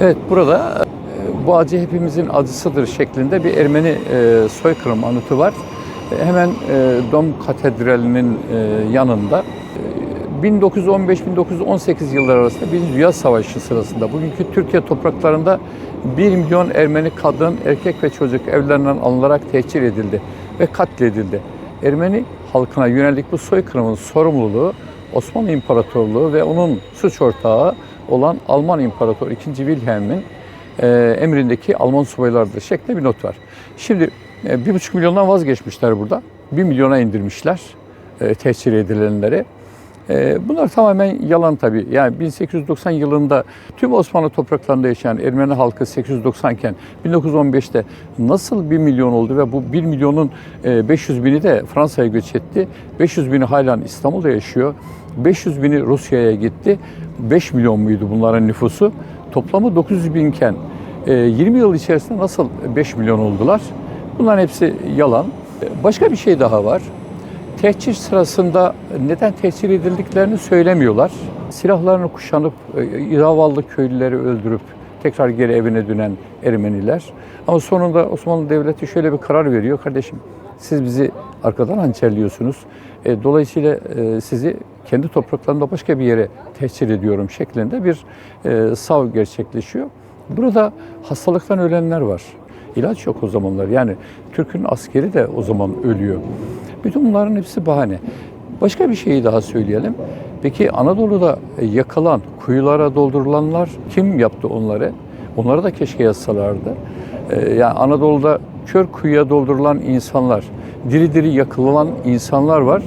Evet burada e, bu acı hepimizin acısıdır şeklinde bir Ermeni e, soykırım anıtı var. E, Hemen e, Dom Katedrali'nin yanında e, 1915-1918 yılları arasında Birinci Dünya Savaşı sırasında bugünkü Türkiye topraklarında 1 milyon Ermeni kadın, erkek ve çocuk evlerinden alınarak tehcir edildi ve katledildi. Ermeni halkına yönelik bu soykırımın sorumluluğu Osmanlı İmparatorluğu ve onun suç ortağı olan Alman İmparatoru 2. Wilhelm'in e, emrindeki Alman subaylardır şeklinde bir not var. Şimdi e, bir buçuk milyondan vazgeçmişler burada. Bir milyona indirmişler e, tehcir edilenleri. E, bunlar tamamen yalan tabii. Yani 1890 yılında tüm Osmanlı topraklarında yaşayan Ermeni halkı 890 iken 1915'te nasıl 1 milyon oldu ve bu 1 milyonun e, 500 bini de Fransa'ya göç etti. 500 bini halen İstanbul'da yaşıyor. 500 bini Rusya'ya gitti. 5 milyon muydu bunların nüfusu? Toplamı 900 binken e, 20 yıl içerisinde nasıl 5 milyon oldular? Bunların hepsi yalan. E, Başka bir şey daha var. Tehcir sırasında neden tehcir edildiklerini söylemiyorlar. Silahlarını kuşanıp e, zavallı köylüleri öldürüp tekrar geri evine dönen Ermeniler. Ama sonunda Osmanlı Devleti şöyle bir karar veriyor. Kardeşim siz bizi arkadan hançerliyorsunuz. E, dolayısıyla e, sizi kendi topraklarında başka bir yere tehcir ediyorum şeklinde bir e, sav gerçekleşiyor. Burada hastalıktan ölenler var. İlaç yok o zamanlar. Yani Türk'ün askeri de o zaman ölüyor. Bütün bunların hepsi bahane. Başka bir şeyi daha söyleyelim. Peki Anadolu'da yakılan, kuyulara doldurulanlar kim yaptı onları? Onları da keşke yazsalardı. Ee, yani Anadolu'da kör kuyuya doldurulan insanlar, diri diri yakılan insanlar var.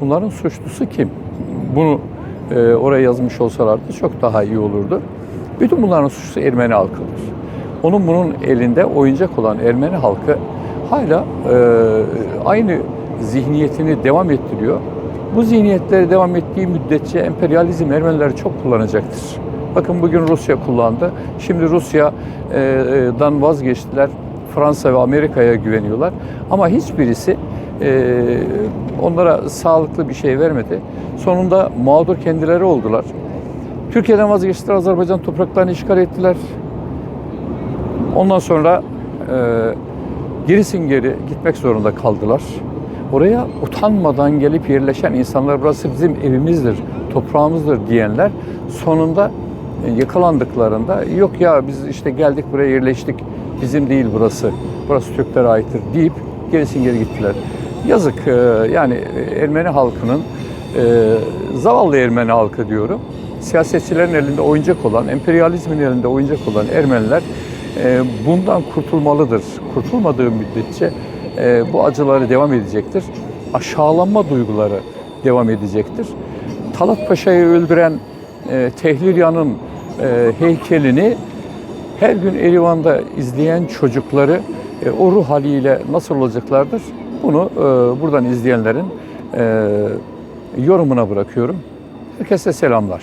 Bunların suçlusu kim? Bunu e, oraya yazmış olsalardı çok daha iyi olurdu. Bütün bunların suçlusu Ermeni halkıdır. Onun bunun elinde oyuncak olan Ermeni halkı hala e, aynı zihniyetini devam ettiriyor. Bu zihniyetleri devam ettiği müddetçe emperyalizm Ermeniler çok kullanacaktır. Bakın bugün Rusya kullandı. Şimdi Rusya'dan vazgeçtiler. Fransa ve Amerika'ya güveniyorlar. Ama hiçbirisi e, onlara sağlıklı bir şey vermedi. Sonunda mağdur kendileri oldular. Türkiye'den vazgeçtiler, Azerbaycan topraklarını işgal ettiler. Ondan sonra e, gerisin geri gitmek zorunda kaldılar. Oraya utanmadan gelip yerleşen insanlar burası bizim evimizdir, toprağımızdır diyenler sonunda e, yakalandıklarında yok ya biz işte geldik buraya yerleştik bizim değil burası, burası Türklere aittir deyip gerisin geri gittiler. Yazık e, yani Ermeni halkının e, zavallı Ermeni halkı diyorum siyasetçilerin elinde oyuncak olan, emperyalizmin elinde oyuncak olan Ermeniler e, bundan kurtulmalıdır. Kurtulmadığı müddetçe e, bu acıları devam edecektir. Aşağılanma duyguları devam edecektir. Talat Paşa'yı öldüren e, Tehlirya'nın e, heykelini her gün Erivan'da izleyen çocukları o ruh haliyle nasıl olacaklardır? Bunu buradan izleyenlerin yorumuna bırakıyorum. Herkese selamlar.